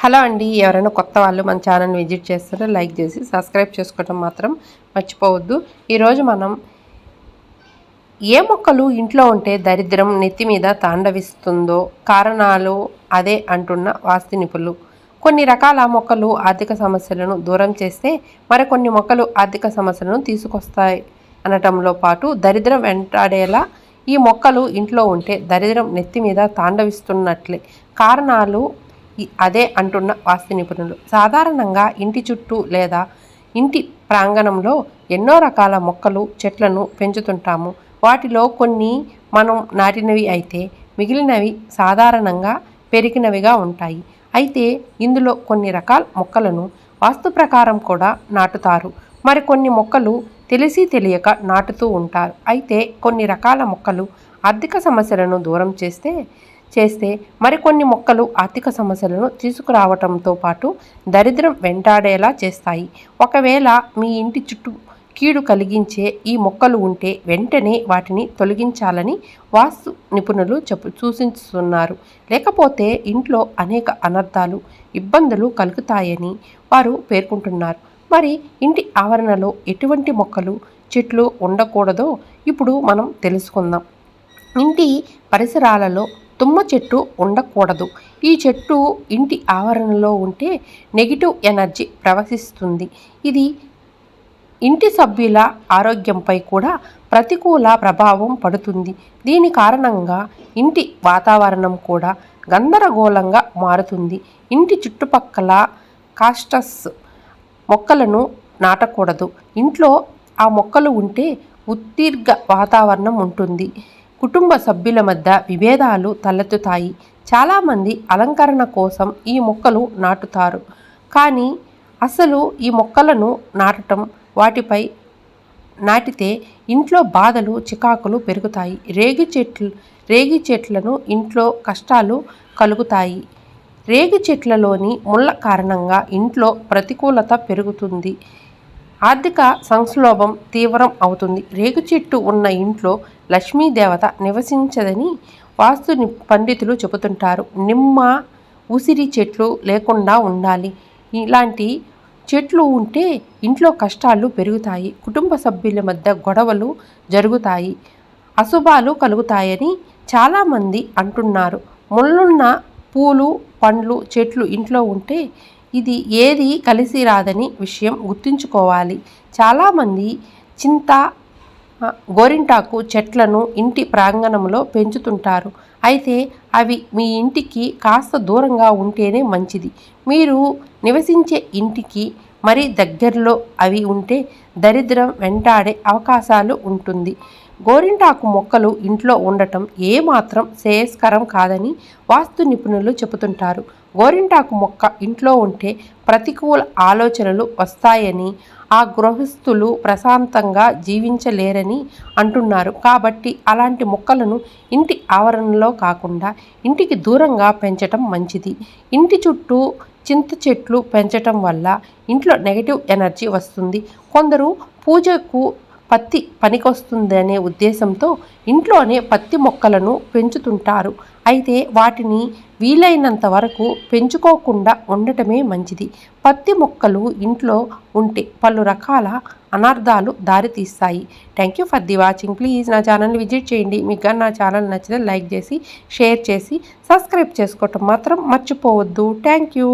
Hello అండి. ఎవరైనా కొత్త వాళ్ళు మన ఛానల్ విజిట్ చేస్తారో లైక్ చేసి సబ్స్క్రైబ్ చేసుకోవడం మాత్రం మర్చిపోవద్దు. ఈరోజు మనం ఏ మొక్కలు ఇంట్లో ఉంటే దరిద్రం నెత్తి మీద తాండవిస్తుందో కారణాలు అదే అంటున్న వాస్తు నిపుణులు. కొన్ని రకాల మొక్కలు ఆర్థిక సమస్యలను దూరం చేస్తే మరికొన్ని మొక్కలు ఆర్థిక సమస్యలను తీసుకొస్తాయి అనటంలో పాటు దరిద్రం వెంటాడేలా ఈ మొక్కలు ఇంట్లో ఉంటే దరిద్రం నెత్తి మీద తాండవిస్తున్నట్లే. కారణాలు అదే అంటున్న వాస్తు నిపుణులు. సాధారణంగా ఇంటి చుట్టూ లేదా ఇంటి ప్రాంగణంలో ఎన్నో రకాల మొక్కలు చెట్లను పెంచుతుంటాము. వాటిలో కొన్ని మనం నాటినవి అయితే మిగిలినవి సాధారణంగా పెరిగినవిగా ఉంటాయి. అయితే ఇందులో కొన్ని రకాల మొక్కలను వాస్తు ప్రకారం కూడా నాటుతారు. మరికొన్ని మొక్కలు తెలిసి తెలియక నాటుతూ ఉంటారు. అయితే కొన్ని రకాల మొక్కలు ఆర్థిక సమస్యలను దూరం చేస్తే చేస్తే మరికొన్ని మొక్కలు ఆర్థిక సమస్యలను తీసుకురావటంతో పాటు దరిద్రం వెంటాడేలా చేస్తాయి. ఒకవేళ మీ ఇంటి చుట్టూ కీడు కలిగించే ఈ మొక్కలు ఉంటే వెంటనే వాటిని తొలగించాలని వాస్తు నిపుణులు చెప్పు సూచిస్తున్నారు. లేకపోతే ఇంట్లో అనేక అనర్థాలు ఇబ్బందులు కలుగుతాయని వారు పేర్కొంటున్నారు. మరి ఇంటి ఆవరణలో ఎటువంటి మొక్కలు చెట్లు ఉండకూడదో ఇప్పుడు మనం తెలుసుకుందాం. ఇంటి పరిసరాలలో తుమ్మ చెట్టు ఉండకూడదు. ఈ చెట్టు ఇంటి ఆవరణలో ఉంటే నెగిటివ్ ఎనర్జీ ప్రవహిస్తుంది. ఇది ఇంటి సభ్యుల ఆరోగ్యంపై కూడా ప్రతికూల ప్రభావం పడుతుంది. దీని కారణంగా ఇంటి వాతావరణం కూడా గందరగోళంగా మారుతుంది. ఇంటి చుట్టుపక్కల కాస్టస్ మొక్కలను నాటకూడదు. ఇంట్లో ఆ మొక్కలు ఉంటే ఉత్తీర్ఘ వాతావరణం ఉంటుంది. కుటుంబ సభ్యుల మధ్య విభేదాలు తలెత్తుతాయి. చాలామంది అలంకరణ కోసం ఈ మొక్కలు నాటుతారు. కానీ అసలు ఈ మొక్కలను నాటటం వాటిపై నాటితే ఇంట్లో బాధలు చికాకులు పెరుగుతాయి. రేగి చెట్లు రేగి చెట్లను ఇంట్లో కష్టాలు కలుగుతాయి. రేగి చెట్లలోని ముళ్ళ కారణంగా ఇంట్లో ప్రతికూలత పెరుగుతుంది. ఆర్థిక సంక్షోభం తీవ్రం అవుతుంది. రేగు చెట్టు ఉన్న ఇంట్లో లక్ష్మీదేవత నివసించదని వాస్తు పండితులు చెబుతుంటారు. నిమ్మ ఉసిరి చెట్లు లేకుండా ఉండాలి. ఇలాంటి చెట్లు ఉంటే ఇంట్లో కష్టాలు పెరుగుతాయి. కుటుంబ సభ్యుల మధ్య గొడవలు జరుగుతాయి. అశుభాలు కలుగుతాయని చాలామంది అంటున్నారు. ముళ్ళున్న పూలు పండ్లు చెట్లు ఇంట్లో ఉంటే ఇది ఏది కలిసి రాదని విషయం గుర్తుంచుకోవాలి. చాలామంది చింత గోరింటాకు చెట్లను ఇంటి ప్రాంగణంలో పెంచుతుంటారు. అయితే అవి మీ ఇంటికి కాస్త దూరంగా ఉంటేనే మంచిది. మీరు నివసించే ఇంటికి మరి దగ్గరలో అవి ఉంటే దరిద్రం వెంటాడే అవకాశాలు ఉంటుంది. గోరింటాకు మొక్కలు ఇంట్లో ఉండటం ఏమాత్రం శ్రేయస్కరం కాదని వాస్తు నిపుణులు చెబుతుంటారు. గోరింటాకు మొక్క ఇంట్లో ఉంటే ప్రతికూల ఆలోచనలు వస్తాయని ఆ గృహస్థులు ప్రశాంతంగా జీవించలేరని అంటున్నారు. కాబట్టి అలాంటి మొక్కలను ఇంటి ఆవరణలో కాకుండా ఇంటికి దూరంగా పెంచటం మంచిది. ఇంటి చుట్టూ చింత చెట్లు పెంచటం వల్ల ఇంట్లో నెగటివ్ ఎనర్జీ వస్తుంది. కొందరు పూజకు పత్తి పనికొస్తుందనే ఉద్దేశంతో ఇంట్లోనే పత్తి మొక్కలను పెంచుతుంటారు. అయితే వాటిని వీలైనంత వరకు పెంచుకోకుండా ఉండటమే మంచిది. పత్తి మొక్కలు ఇంట్లో ఉంటే పలు రకాల అనర్థాలు దారితీస్తాయి. Thank you for the watching please నా ఛానల్ని విజిట్ చేయండి. మీకు నా ఛానల్ నచ్చితే లైక్ చేసి షేర్ చేసి సబ్స్క్రైబ్ చేసుకోవటం మాత్రం మర్చిపోవద్దు. Thank you